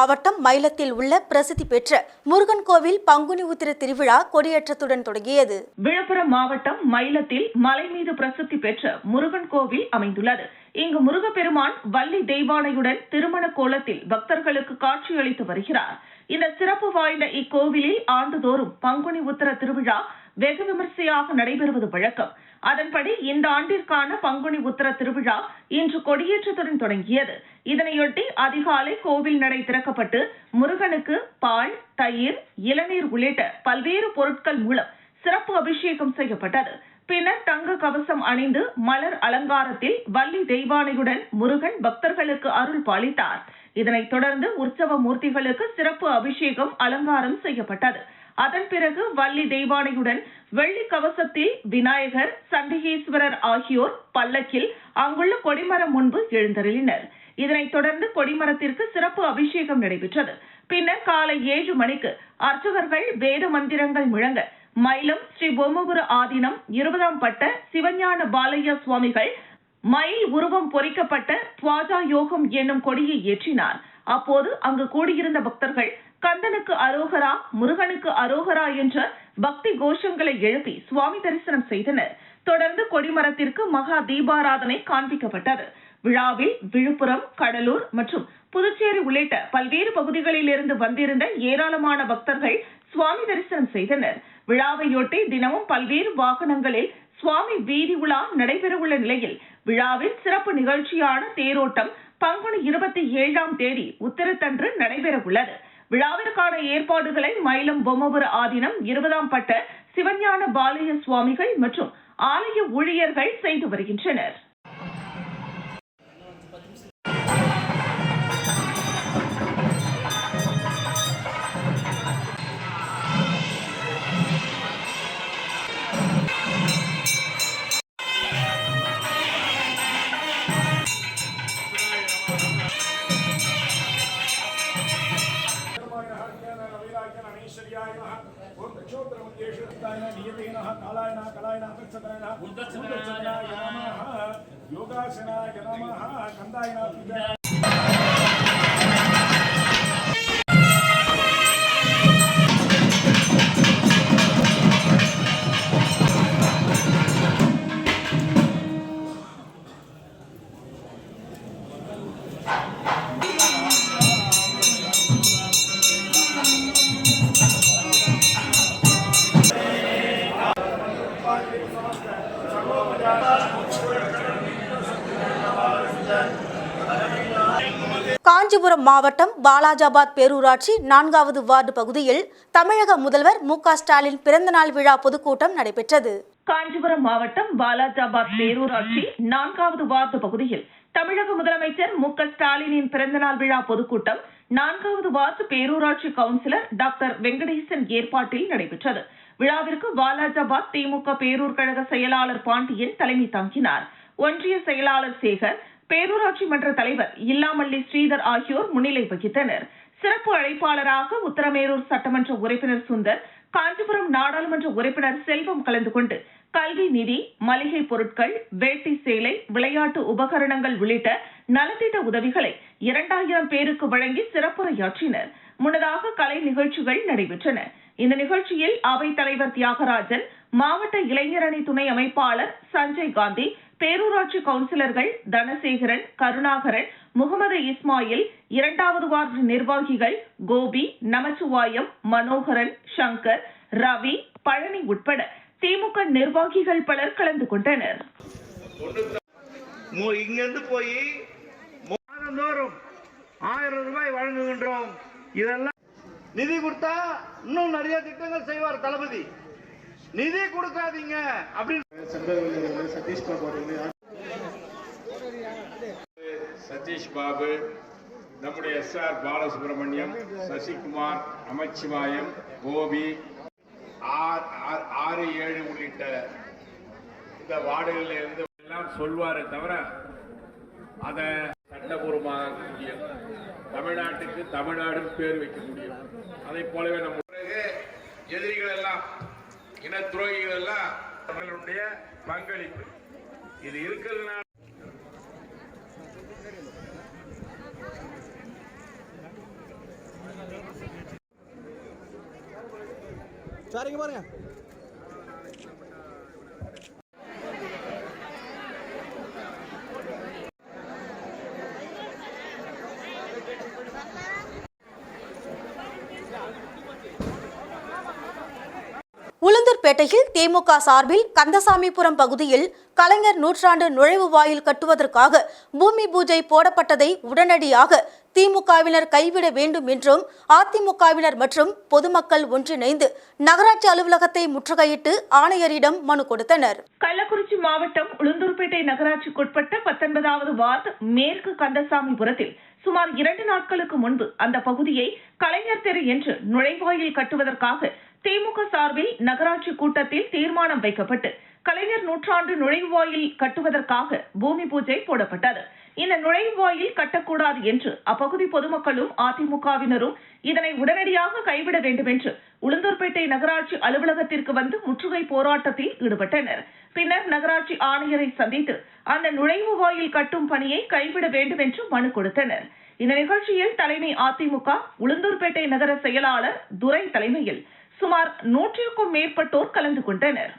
மாவட்டம் மயிலத்தில் உள்ள பிரசித்தி பெற்ற முருகன் கோவில் பங்குனி உத்திர திருவிழா கொடியேற்றத்துடன் தொடங்கியது. விழுப்புரம் மாவட்டம் மயிலத்தில் மலை மீது பிரசித்தி பெற்ற முருகன் கோவில் அமைந்துள்ளது. இங்கு முருகப்பெருமான் வள்ளி தெய்வானையுடன் திருமண கோலத்தில் பக்தர்களுக்கு காட்சியளித்து வருகிறார். இந்த சிறப்பு வாய்ந்த இக்கோவிலில் ஆண்டுதோறும் பங்குனி உத்திர திருவிழா வெகு விமர்சையாக நடைபெறுவது வழக்கம். அதன்படி இந்த ஆண்டிற்கான பங்குனி உத்திர திருவிழா இன்று கொடியேற்றத்துடன் தொடங்கியது. இதனையொட்டி அதிகாலை கோவில் நடை திறக்கப்பட்டு முருகனுக்கு பால் தயிர் இளநீர் உள்ளிட்ட பல்வேறு பொருட்கள் மூலம் சிறப்பு அபிஷேகம் செய்யப்பட்டது. பின்னர் தங்க கவசம் அணிந்து மலர் அலங்காரத்தில் வள்ளி தெய்வானையுடன் முருகன் பக்தர்களுக்கு அருள் பாலித்தார். இதனைத் தொடர்ந்து உற்சவ மூர்த்திகளுக்கு சிறப்பு அபிஷேகம் அலங்காரம் செய்யப்பட்டது. அதன் பிறகு வள்ளி தெய்வானையுடன் வெள்ளி கவசத்தில் விநாயகர் சண்டிகேஸ்வரர் ஆகியோர் பல்லக்கில் அங்குள்ள கொடிமரம் முன்பு எழுந்தருளினர். இதனைத் தொடர்ந்து கொடிமரத்திற்கு சிறப்பு அபிஷேகம் நடைபெற்றது. பின்னர் காலை ஏழு மணிக்கு அர்ச்சகர்கள் வேத மந்திரங்கள் முழங்க மயிலம் ஸ்ரீ பொம்மபுர ஆதீனம் இருபதாம் பட்ட சிவஞான பாலையா சுவாமிகள் மயில் உருவம் பொறிக்கப்பட்ட துவாஜா யோகம் என்னும் கொடியை ஏற்றினார். அப்போது அங்கு கூடியிருந்த பக்தர்கள் கந்தனுக்கு அரோகரா முருகனுக்கு அரோகரா என்ற பக்தி கோஷங்களை எழுப்பி சுவாமி தரிசனம் செய்தனர். தொடர்ந்து கொடிமரத்திற்கு மகா தீபாராதனை காண்பிக்கப்பட்டது. விழாவில் விழுப்புரம் கடலூர் மற்றும் புதுச்சேரி உள்ளிட்ட பல்வேறு பகுதிகளிலிருந்து வந்திருந்த ஏராளமான பக்தர்கள் சுவாமி தரிசனம் செய்தனர். விழாவையொட்டி தினமும் பல்வேறு வாகனங்களில் சுவாமி வீதி உலா நடைபெறவுள்ள நிலையில் விழாவில் சிறப்பு நிகழ்ச்சியான தேரோட்டம் பங்குனி இருபத்தி ஏழாம் தேதி உத்தரத்தன்று நடைபெறவுள்ளது. விழாவிற்கான ஏற்பாடுகளை மயிலம் பொம்மபுர ஆதீனம் இருபதாம் பட்ட சிவஞான பாலய சுவாமிகள் மற்றும் ஆலய ஊழியர்கள் செய்து வருகின்றனர். ಶ್ರೀನಿವಾಸನಾಯ ನಮಃ ಕಂದಾಯನಾಥ காஞ்சிபுரம் மாவட்டம் பாலாஜாபாத் பேரூராட்சி நான்காவது வார்டு பகுதியில் தமிழக முதல்வர் மு க ஸ்டாலின் பிறந்தநாள் விழா பொதுக்கூட்டம் நடைபெற்றது. காஞ்சிபுரம் மாவட்டம் பாலாஜாபாத் பேரூராட்சி நான்காவது வார்டு பகுதியில் தமிழக முதலமைச்சர் மு க ஸ்டாலினின் பிறந்தநாள் விழா பொதுக்கூட்டம் நான்காவது வார்டு பேரூராட்சி கவுன்சிலர் டாக்டர் வெங்கடேசன் ஏற்பாட்டில் நடைபெற்றது. விழாவிற்கு பாலாஜாபாத் திமுக பேரூர் கழக செயலாளர் பாண்டியன் தலைமை தாங்கினார். ஒன்றிய செயலாளர் சேகர் பேரூராட்சி மன்ற தலைவர் இல்லாமல்லி ஸ்ரீதர் ஆகியோர் முன்னிலை வகித்தனர். சிறப்பு அழைப்பாளராக உத்தரமேரூர் சட்டமன்ற உறுப்பினர் சுந்தர் காஞ்சிபுரம் நாடாளுமன்ற உறுப்பினர் செல்வம் கலந்து கொண்டு கல்வி நிதி மளிகை பொருட்கள் வேட்டி சேலை விளையாட்டு உபகரணங்கள் உள்ளிட்ட நலத்திட்ட உதவிகளை இரண்டாயிரம் பேருக்கு வழங்கி சிறப்புரையாற்றினர். முன்னதாக கலை நிகழ்ச்சிகள் நடைபெற்றன. இந்த நிகழ்ச்சியில் அவைத் தலைவர் தியாகராஜன் மாவட்ட இளைஞரணி துணை அமைப்பாளர் சஞ்சய் காந்தி பேரூராட்சி கவுன்சிலர்கள் தனசேகரன் கருணாகரன் முகமது இஸ்மாயில் இரண்டாவது வார்டு நிர்வாகிகள் கோபி நமச்சிவாயம் மனோகரன் சங்கர் ரவி பழனி உட்பட திமுக நிர்வாகிகள் பலர் கலந்து கொண்டனர். இங்கிருந்து போய் மாதந்தோறும் ஆயிரம் ரூபாய் வழங்குகின்றோம். இதெல்லாம் நிதி கொடுத்தா இன்னும் நிறைய திட்டங்கள் செய்வார் தளபதி. நிதி கொடுக்காதீங்க அப்படின்னு சதீஷ் பாபு நம்முடைய எஸ் ஆர் பாலசுப்ரமணியம் சசிகுமார் நமச்சிவாயம் கோபி ஆர்- ஆர்- ஆறு ஏழு உள்ளிட்ட இந்த வார்டுகளில் இருந்து எல்லாம் சொல்வாரே தவிர அதை சட்டபூர்வமாக முடியும் தமிழ்நாட்டுக்கு தமிழ்நாடு பேர் வைக்க முடியும் அதை போலவே நம்ம எதிரிகள் எல்லாம் இன துரோகிகள் எல்லாம் தமிழனுடைய பங்களிப்பு. இது இருக்கிறதுனால சரிங்க பாருங்க. ராணிப்பேட்டையில் திமுக சார்பில் கந்தசாமிபுரம் பகுதியில் கலைஞர் நூற்றாண்டு நுழைவு வாயில் கட்டுவதற்காக பூமி பூஜை போடப்பட்டதை உடனடியாக திமுகவினர் கைவிட வேண்டும் என்றும் அதிமுகவினர் மற்றும் பொதுமக்கள் ஒன்றிணைந்து நகராட்சி அலுவலகத்தை முற்றுகையிட்டு ஆணையரிடம் மனு கொடுத்தனர். கள்ளக்குறிச்சி மாவட்டம் உளுந்தூர்பேட்டை நகராட்சிக்குட்பட்ட பத்தொன்பதாவது வார்டு மேற்கு கந்தசாமிபுரத்தில் சுமார் இரண்டு நாட்களுக்கு முன்பு அந்த பகுதியை கலைஞர் தெரு என்று நுழைவாயில் கட்டுவதற்காக திமுக சார்பில் நகராட்சி கூட்டத்தில் தீர்மானம் வைக்கப்பட்டு கலைஞர் நூற்றாண்டு நுழைவாயில் கட்டுவதற்காக பூமி பூஜை போடப்பட்டது. இந்த நுழைவாயில் கட்டக்கூடாது என்று அப்பகுதி பொதுமக்களும் அதிமுகவினரும் இதனை உடனடியாக கைவிட வேண்டும் என்று உளுந்தூர்பேட்டை நகராட்சி அலுவலகத்திற்கு வந்து முற்றுகை போராட்டத்தில் ஈடுபட்டனர். பின்னர் நகராட்சி ஆணையரை சந்தித்து அந்த நுழைவு வாயில் கட்டும் பணியை கைவிட வேண்டும் என்று மனு கொடுத்தனர். இந்த நிகழ்ச்சியில் தலைமை அதிமுக உளுந்தூர்பேட்டை நகர செயலாளர் துரை தலைமையில் சுமார் நூற்றிற்கும் மேற்பட்டோர் கலந்து கொண்டனர்.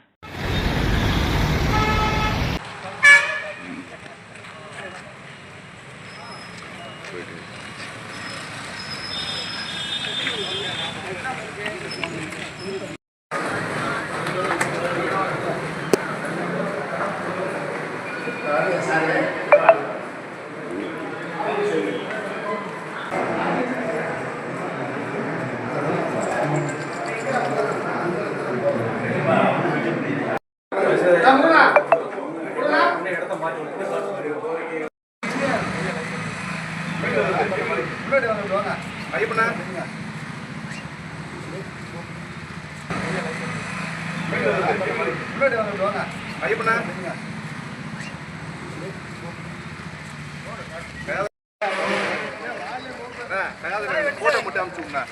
போட்டோ மட்டும் அனுப்பிச்சுடுண்ணா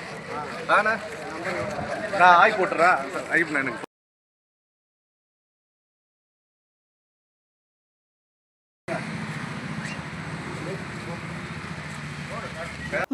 ஆண்ணா நான் ஆய் போட்டுறேன் ஐயப்பண்ணா எனக்கு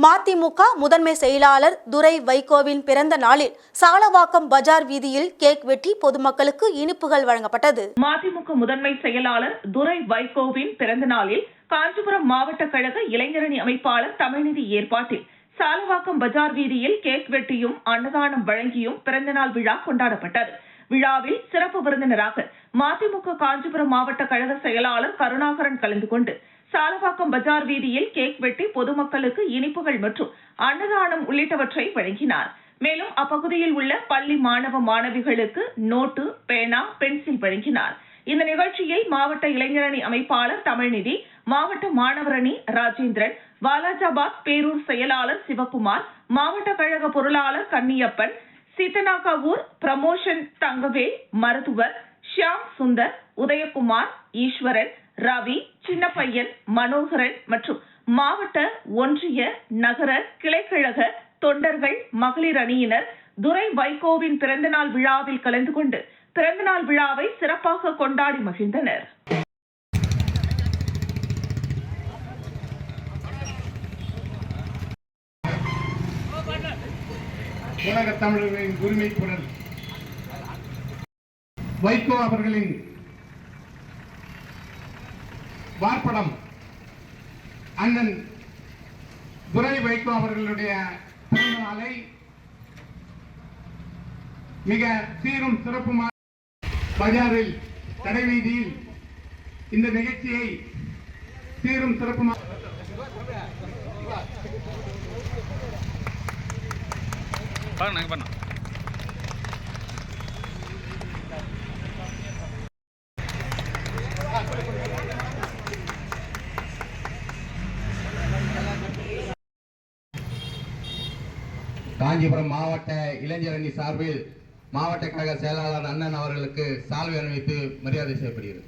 மதிமுக முதன்மை செயலாளர் துரை வைகோவின் பிறந்த நாளில் சாலவாக்கம் பஜார் வீதியில் கேக் வெட்டி பொதுமக்களுக்கு இனிப்புகள் வழங்கப்பட்டது. மதிமுக முதன்மை செயலாளர் துரை வைகோவின் பிறந்த நாளில் காஞ்சிபுரம் மாவட்ட கழக இளைஞரணி அமைப்பாளர் தமிழ்நிதி ஏற்பாட்டில் சாலவாக்கம் பஜார் வீதியில் கேக் வெட்டியும் அன்னதானம் வழங்கியும் பிறந்தநாள் விழா கொண்டாடப்பட்டது. விழாவில் சிறப்பு விருந்தினராக மதிமுக காஞ்சிபுரம் மாவட்ட கழக செயலாளர் கருணாகரன் கலந்து கொண்டு சாலவாக்கம் பஜார் வீதியில் கேக் வெட்டி பொதுமக்களுக்கு இனிப்புகள் மற்றும் அன்னதானம் உள்ளிட்டவற்றை வழங்கினார். மேலும் அப்பகுதியில் உள்ள பள்ளி மாணவ மாணவிகளுக்கு நோட்டு பேனா பென்சில் வழங்கினார். இந்த நிகழ்ச்சியில் மாவட்ட இளைஞரணி அமைப்பாளர் தமிழ்நிதி மாவட்ட மாணவரணி ராஜேந்திரன் வாலாஜாபாத் பேரூர் செயலாளர் சிவகுமார் மாவட்ட கழக பொருளாளர் கன்னியப்பன் சீத்தனாகாவூர் பிரமோஷன் தங்கவேல் மருத்துவர் ஷியாம் சுந்தர் உதயகுமார் ஈஸ்வரன் ரவி சின்னப்பையன் மனோகரன் மற்றும் மாவட்ட ஒன்றிய நகர கிளைக்கழக தொண்டர்கள் மகளிர் அணியினர் துரை வைகோவின் பிறந்தநாள் விழாவில் கலந்து கொண்டு பிறந்தநாள் விழாவை சிறப்பாக கொண்டாடி மகிழ்ந்தனர். உலக தமிழர்களின் உரிமை குரல் வைகோ அவர்களின் வார்ப்படம். அண்ணன் துரை வைகோ அவர்களுடைய பிறந்த நாளை மிக சீரும் சிறப்புமாக பஜாரில் கடைவீதியில் இந்த நிகழ்ச்சியை சீரும் சிறப்புமாக காஞ்சிபுரம் மாவட்ட இளைஞரணி சார்பில் மாவட்ட கழக செயலாளர் அண்ணன் அவர்களுக்கு சால்வை அணிவித்து மரியாதை செய்யப்படுகிறது.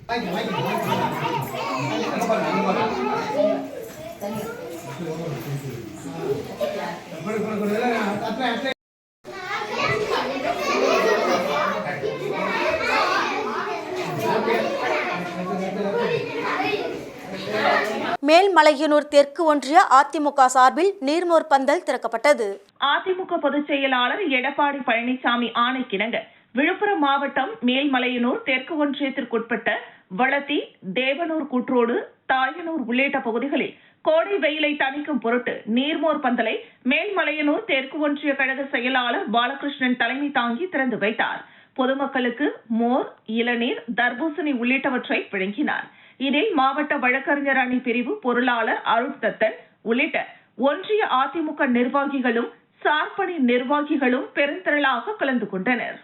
மேல்மலையனூர் தெற்கு ஒன்றிய அதிமுக சார்பில் நீர்மோர் பந்தல் திறக்கப்பட்டது. அதிமுக பொதுச் செயலாளர் எடப்பாடி பழனிசாமி ஆணைக்கிணங்க. விழுப்புரம் மாவட்டம் மேல்மலையனூர் தெற்கு ஒன்றியத்திற்குட்பட்ட வளத்தி தேவனூர் கூற்றோடு தாயனூர் உள்ளிட்ட பகுதிகளில் கோடை வெயிலை தணிக்கும் பொருட்டு நீர்மோர் பந்தலை மேல்மலையனூர் தெற்கு ஒன்றிய கழக செயலாளர் பாலகிருஷ்ணன் தலைமை தாங்கி திறந்து வைத்தார். பொதுமக்களுக்கு மோர் இளநீர் தர்பூசணி உள்ளிட்டவற்றை வழங்கினார். இதில் மாவட்ட வழக்கறிஞர் அணி பிரிவு பொருளாளர் அருள் தத்தன் உள்ளிட்ட ஒன்றிய அதிமுக நிர்வாகிகளும் சார்பணி நிர்வாகிகளும் பெருந்திரளாக கலந்து கொண்டனர்.